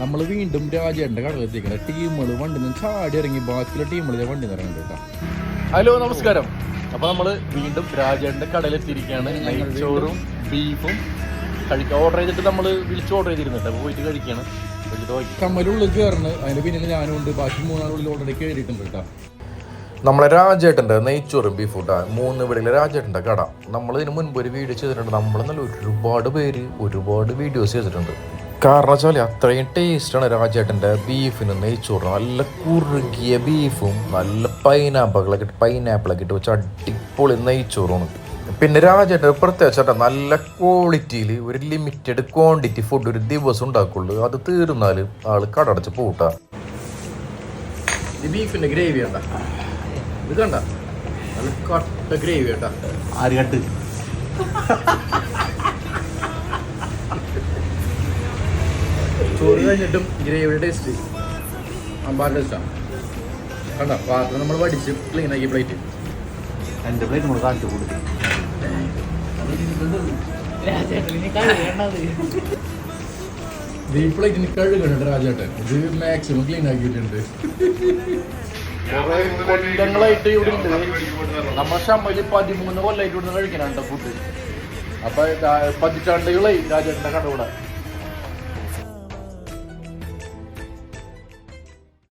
നമ്മൾ വീണ്ടും രാജേട്ടന്റെ കടലെത്തിക്കണം ടീമുകൾ വണ്ടി നിന്ന് ചാടി ഇറങ്ങി ബാക്കിയുള്ള ടീമുകൾ വണ്ടി നിറങ്ങുന്നുണ്ട് കേട്ടോ. ഹലോ നമസ്കാരം. അപ്പൊ നമ്മൾ വീണ്ടും രാജേട്ടന്റെ കടലെത്തിയിരിക്കുകയാണ്. നെയ്ച്ചോറും ബീഫും കഴിക്കാൻ ഓർഡർ ചെയ്തിട്ട് നമ്മൾ വിളിച്ച് ഓർഡർ ചെയ്തിരുന്നുണ്ട് അപ്പോൾ പോയിട്ട് കഴിക്കുകയാണ് കമ്മലുള്ളിൽ കയറുന്നത് അതിന്റെ പിന്നിൽ ഞാനും ഉണ്ട് ബാക്കി മൂന്നാളുള്ളിൽ ഓൾറെഡി കയറിയിട്ടുണ്ട് കേട്ടോ. നമ്മളെ രാജേട്ടന്റെ നെയ്ച്ചോറും ബീഫ് ഫുഡാ മൂന്ന് വീടിലെ രാജേട്ടന്റെ കട. നമ്മൾ ഇതിന് മുൻപ് ഒരു വീഡിയോ ചെയ്തിട്ടുണ്ട്. നമ്മൾ നല്ല ഒരുപാട് പേര് ഒരുപാട് വീഡിയോസ് ചെയ്തിട്ടുണ്ട്. കാരണം വെച്ചാൽ അത്രയും ടേസ്റ്റാണ് രാജേട്ടന്റെ ബീഫിന് നെയ്ച്ചോറും. നല്ല കുറുകിയ ബീഫും നല്ല പൈനാപ്പിളൊക്കെ ഇട്ട് പൈനാപ്പിളൊക്കെ ഇട്ട് വെച്ച് അടിപൊളി നെയ്ച്ചോറുമാണ് പിന്നെ രാജേട്ടൻ പ്രത്യേകിച്ചായിട്ട് നല്ല ക്വാളിറ്റിയിൽ ഒരു ലിമിറ്റഡ് ക്വാണ്ടിറ്റി ഫുഡ് ഒരു ദിവസം ഉണ്ടാക്കുള്ളൂ. അത് തീർന്നാൽ ആൾ കടടച്ച് പോട്ടാ ബീഫിന്റെ ഗ്രേവി കണ്ട? ഇത് കണ്ട? നല്ല കട്ട ഗ്രേവി കേട്ടാ. ആര് കട്ട് ചോറ് കഴിഞ്ഞിട്ടും ഗ്രേവിയുടെ ടേസ്റ്റ് അമ്പാറ് ടേസ്റ്റാണ് കണ്ട? പാത്രം നമ്മൾ വടിച്ച് ക്ലീൻ ആക്കി പ്ലേറ്റ് എന്റെ പ്ലേറ്റ് നമ്മൾ കാണിച്ചു കൊടുത്തു ഈ പ്ലേറ്റിന് കഴുകണുണ്ട് രാജേട്ടൻ. ഇത് മാക്സിമം ക്ലീൻ ആക്കിയിട്ടുണ്ട് കൊല്ലങ്ങളായിട്ട് ഇവിടെ ഉണ്ട്. നമ്മുടെ ഷമ്മൽ പതിമൂന്ന് കൊല്ലമായിട്ട് ഇവിടുന്ന് കഴിക്കാനുണ്ട് ഫുഡ് അപ്പൊ പതിറ്റാണ്ടുകളായി രാജേട്ടന്റെ കട ഇവിടെ.